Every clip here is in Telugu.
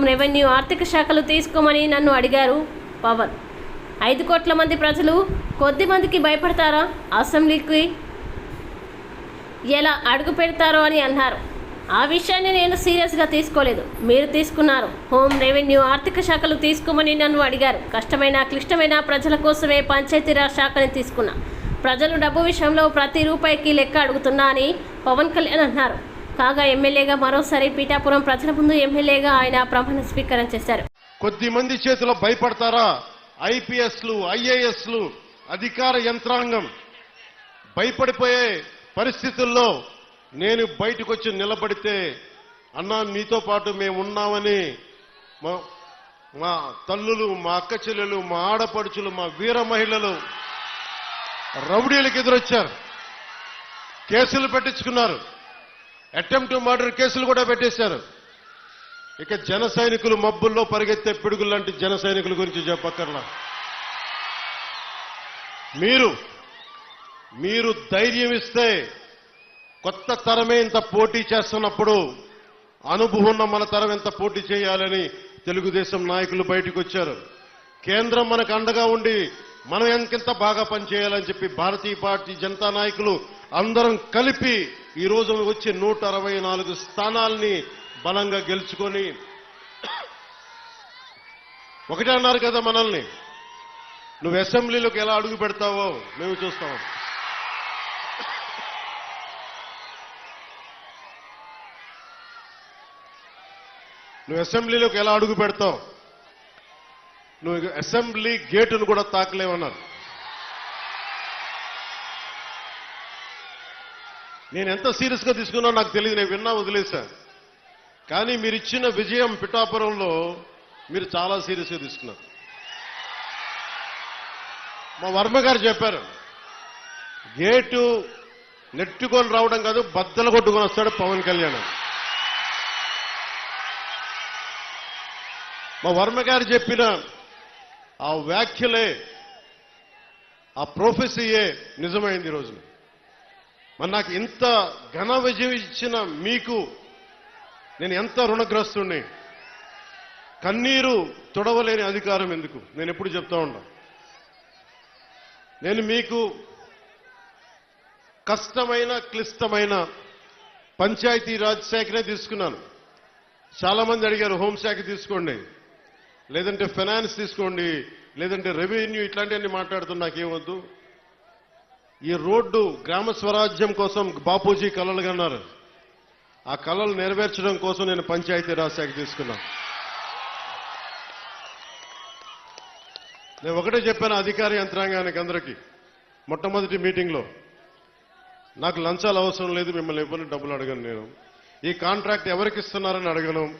రెవెన్యూ ఆర్థిక శాఖలు తీసుకోమని నన్ను అడిగారు పవన్. ఐదు కోట్ల మంది ప్రజలు కొద్ది మందికి భయపడతారా? అసెంబ్లీకి ఎలా అడుగు పెడతారో అని అన్నారు. ఆ విషయాన్ని నేను సీరియస్గా తీసుకోలేదు. మీరు తీసుకున్నారు. హోమ్ రెవెన్యూ ఆర్థిక శాఖలు తీసుకోమని నన్ను అడిగారు. కష్టమైన క్లిష్టమైన ప్రజల కోసమే పంచాయతీరాజ్ శాఖని తీసుకున్నా. ప్రజలు డబ్బు విషయంలో ప్రతి రూపాయికి లెక్క అడుగుతున్నా అని పవన్ కళ్యాణ్ అన్నారు. కాగా ఎమ్మెల్యేగా మరోసారి పీఠాపురం ప్రజల ముందు ఎమ్మెల్యేగా ఆయన ప్రమాణ స్వీకారం చేశారు. కొద్ది మంది చేతిలో భయపడతారా? ఐపీఎస్లు ఐఏఎస్లు అధికార యంత్రాంగం భయపడిపోయే పరిస్థితుల్లో నేను బయటకు వచ్చి నిలబడితే అన్నా మీతో పాటు మేము ఉన్నామని మా మా తల్లులు మా అక్క చెల్లెలు మా ఆడపడుచులు మా వీర మహిళలు రౌడీలకు ఎదురొచ్చారు. కేసులు పెట్టించుకున్నారు. అటెంప్ట్ మర్డర్ కేసులు కూడా పెట్టేశారు. ఇక జన సైనికులు మబ్బుల్లో పరిగెత్తే పిడుగులు లాంటి జన సైనికుల గురించి చెప్పక్కర్లా. మీరు మీరు ధైర్యం ఇస్తే కొత్త తరమే ఇంత పోటీ చేస్తున్నప్పుడు అనుభవం ఉన్న మన తరం ఎంత పోటీ చేయాలని తెలుగుదేశం నాయకులు బయటకు వచ్చారు. కేంద్రం మనకు అండగా ఉండి మనం ఎంకెంత బాగా పనిచేయాలని చెప్పి భారతీయ పార్టీ జనతా నాయకులు అందరం కలిపి ఈ రోజు వచ్చి నూట అరవై నాలుగు స్థానాల్ని బలంగా గెలుచుకొని ఒకటే అన్నారు కదా మనల్ని నువ్వు అసెంబ్లీలోకి ఎలా అడుగు పెడతావో మేము చూస్తాం. నువ్వు అసెంబ్లీలోకి ఎలా అడుగు పెడతావు? నువ్వు అసెంబ్లీ గేటును కూడా తాకలేవన్నారు. నేను ఎంత సీరియస్గా తీసుకున్నా నాకు తెలియదు నేను విన్నా వదిలేశా. కానీ మీరు ఇచ్చిన విజయం పిఠాపురంలో మీరు చాలా సీరియస్గా తీసుకున్నారు. మా వర్మ గారు చెప్పారు గేటు నెట్టుకొని రావడం కాదు బద్దలు కొట్టుకొని వస్తాడు పవన్ కళ్యాణ్ మా వర్మ గారు చెప్పిన ఆ వ్యాఖ్యలే ఆ ప్రొఫెసీయే నిజమైంది ఈ రోజున. మరి నాకు ఇంత ఘన విజయం ఇచ్చిన మీకు నేను ఎంత రుణగ్రస్తుణ్ణి? కన్నీరు తొడవలేని అధికారం ఎందుకు? నేను ఎప్పుడు చెప్తా ఉన్నా. నేను మీకు కష్టమైన క్లిష్టమైన పంచాయతీ రాజ్ శాఖనే తీసుకున్నాను. చాలా మంది అడిగారు హోంశాఖ తీసుకోండి లేదంటే ఫైనాన్స్ తీసుకోండి లేదంటే రెవెన్యూ ఇట్లాంటివన్నీ మాట్లాడుతున్నా నాకేమొద్దు ఈ రోడ్డు గ్రామ స్వరాజ్యం కోసం బాపూజీ కలలు కన్నారు ఆ కళలు నెరవేర్చడం కోసం నేను పంచాయతీ రాజ్ శాఖ తీసుకున్నాను నేను ఒకటే చెప్పాను అధికార యంత్రాంగానికి అందరికీ. మొట్టమొదటి మీటింగ్లో. నాకు లంచాలు అవసరం లేదు మిమ్మల్ని ఎవరిని డబ్బులు అడగను నేను. ఈ కాంట్రాక్ట్ ఎవరికి ఇస్తున్నారని అడగను.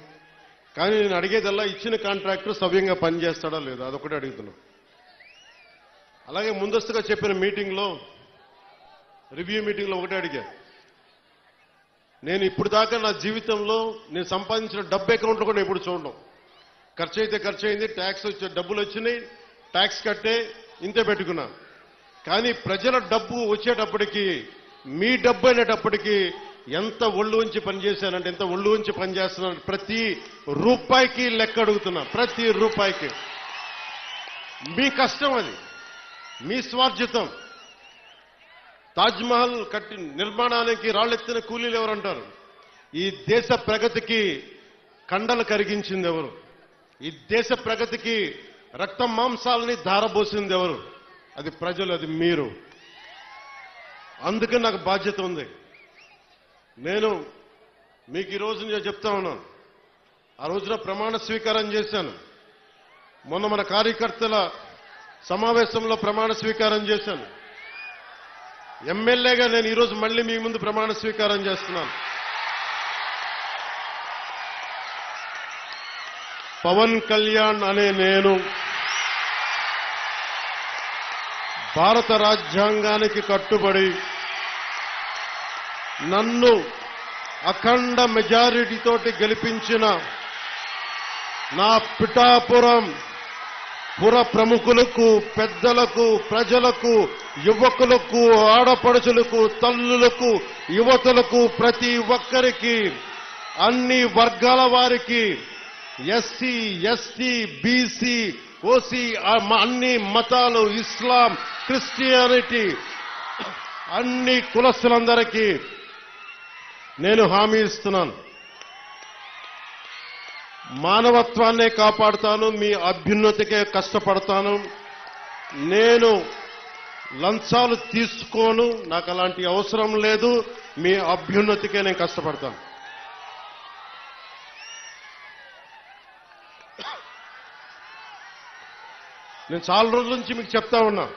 కానీ నేను అడిగేదల్లా ఇచ్చిన కాంట్రాక్టర్ సవ్యంగా పనిచేస్తాడా లేదా అదొకటి అడుగుతున్నాను అలాగే ముందస్తుగా చెప్పిన మీటింగ్లో రివ్యూ మీటింగ్లో ఒకటే అడిగా. నేను ఇప్పుడు దాకా నా జీవితంలో నేను సంపాదించిన డబ్బు అకౌంట్లో కూడా ఎప్పుడు చూడడం ఖర్చు అయితే ఖర్చు అయింది ట్యాక్స్ వచ్చే డబ్బులు వచ్చినాయి ట్యాక్స్ కట్టే ఇంతే పెట్టుకున్నా. కానీ ప్రజల డబ్బు వచ్చేటప్పటికి మీ డబ్బు అనేటప్పటికి ఎంత ఒళ్ళు ఉంచి పనిచేశానంటే ఎంత ఒళ్ళు ఉంచి పనిచేస్తున్నాను ప్రతి రూపాయికి లెక్క అడుగుతున్నా ప్రతి రూపాయికి. మీ కష్టం అది. మీ స్వార్జితం తాజ్మహల్ కట్టి నిర్మాణానికి రాళ్ళెత్తిన కూలీలు ఎవరంటారు? ఈ దేశ ప్రగతికి కండలు కరిగించింది ఎవరు? ఈ దేశ ప్రగతికి రక్త మాంసాలని ధారబోసింది ఎవరు? అది ప్రజలు అది మీరు. అందుకే నాకు బాధ్యత ఉంది. నేను మీకు ఈ రోజు నేను చెప్తా ఉన్నాను. ఆ రోజున ప్రమాణ స్వీకారం చేశాను. మొన్న మన కార్యకర్తల సమావేశంలో ప్రమాణ స్వీకారం చేశాను. ఎమ్మెల్యేగా నేను ఈరోజు మళ్ళీ మీ ముందు ప్రమాణ స్వీకారం చేస్తున్నాను. పవన్ కళ్యాణ్ అనే నేను భారత రాజ్యాంగానికి కట్టుబడి నన్ను అఖండ మెజారిటీతోటి గెలిపించిన నా పిఠాపురం పుర ప్రముఖులకు పెద్దలకు ప్రజలకు యువకులకు ఆడపడుచులకు తల్లులకు యువతులకు ప్రతి ఒక్కరికి అన్ని వర్గాల వారికి ఎస్సీ ఎస్టీ బీసీ ఓసీ అన్ని మతాలు ఇస్లాం క్రిస్టియానిటీ అన్ని కులస్తులందరికీ నేను హామీ ఇస్తున్నాను. మానవత్వాన్నే కాపాడుతాను మీ అభ్యున్నతికే కష్టపడతాను. నేను లంచాలు తీసుకోను నాకు అలాంటి అవసరం లేదు మీ అభ్యున్నతికే నేను కష్టపడతాను. నేను చాలా రోజుల నుంచి మీకు చెప్తా ఉన్నా.